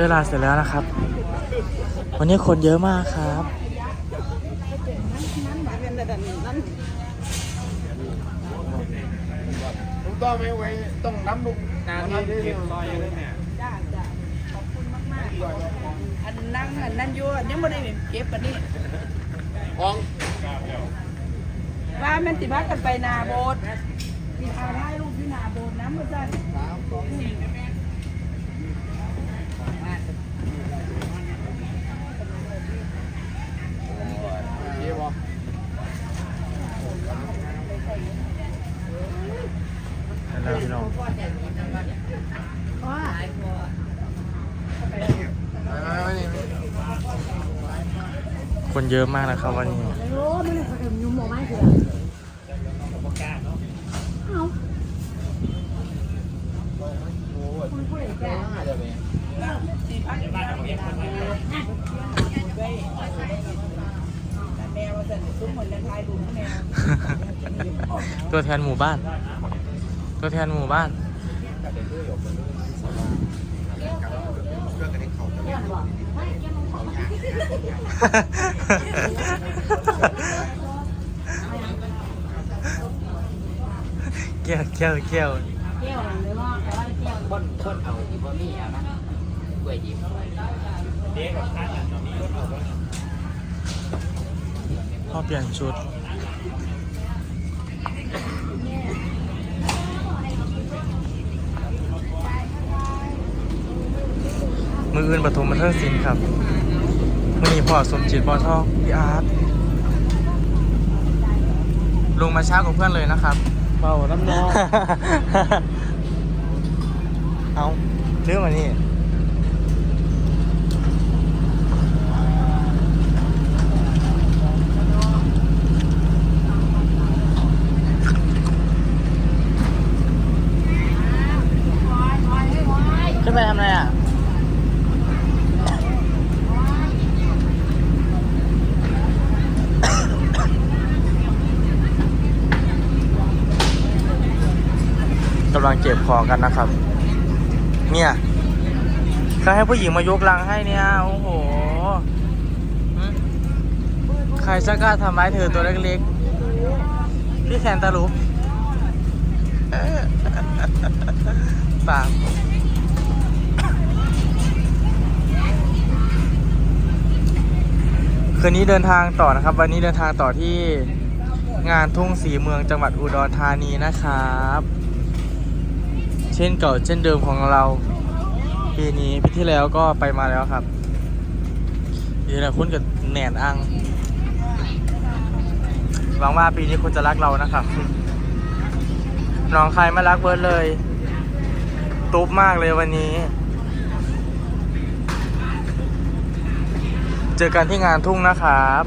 เวลาเสร็จแล้วนะครับ วันนี้คนเยอะมากครับ ถูกต้องไหมเว้ยต้องน้ำลูกนาทีเก็บรอยอยู่เลยเนี่ยจ้าจ้าขอบคุณมากๆ อันนั่งอันนั่นอยู่อันยังไม่ได้เก็บอันนี้ของว่ามันสิพักกันไปนาโบสถ์มีพาถ่ายรูปที่นาโบสถ์น้ำมันจะ เยี่ยม แล้วพี่น้องคนเยอะมากนะครับวันนี้โอ้ไม่ได้เอ็มยุ่มหมอไม่คือเอาคุณผู้ใหญ่แก่สิพักกันไปนาโบสถ์แมวว่าสันทุกคนจะถ่ายรูปแมวตัวแทนหมู่บ้าน ตัวแทนหมู่บ้านเกี้ยวเกี้ยวเกี้ยวแก้วหลังเลยว่าแต่ว่าแก้วคนคนเอาอีบอมี่เอานะกล้วยยิ้มเด็กกับท่านอะมีรถเอาไว้พ่อเปลี่ยนชุด มืออื่นปฐมบันเทิงศิลป์ครับมือนี้พ่อสมจิตบอทองพี่อาร์ตลงมาช้ากว่าเพื่อนเลยนะครับเป่าน้ำนอง เอาเรื่องมานี่จะไปทำอะไรอะ กำลังเก็บของกันนะครับ เนี่ยเขาให้ผู้หญิงมายกลังให้เนี่ย โอ้โห ใครจะกล้าทำร้ายเธอตัวเล็กๆพี่แคนตาลูปปากคืนนี้เดินทางต่อนะครับ วันนี้เดินทางต่อที่งานทุ่งสีเมืองจังหวัดอุดรธานีนะครับ ช่นเก่าเช่นเดิมของเรา ปีนี้ปีที่แล้วก็ไปมาแล้วครับปีนี้คุณกับแหนนอังหวังว่าปีนี้คุณจะรักเรานะครับ น้องใครไม่รักเบิร์ดเลย ตุ๊บมากเลยวันนี้ เจอกันที่งานทุ่งนะครับ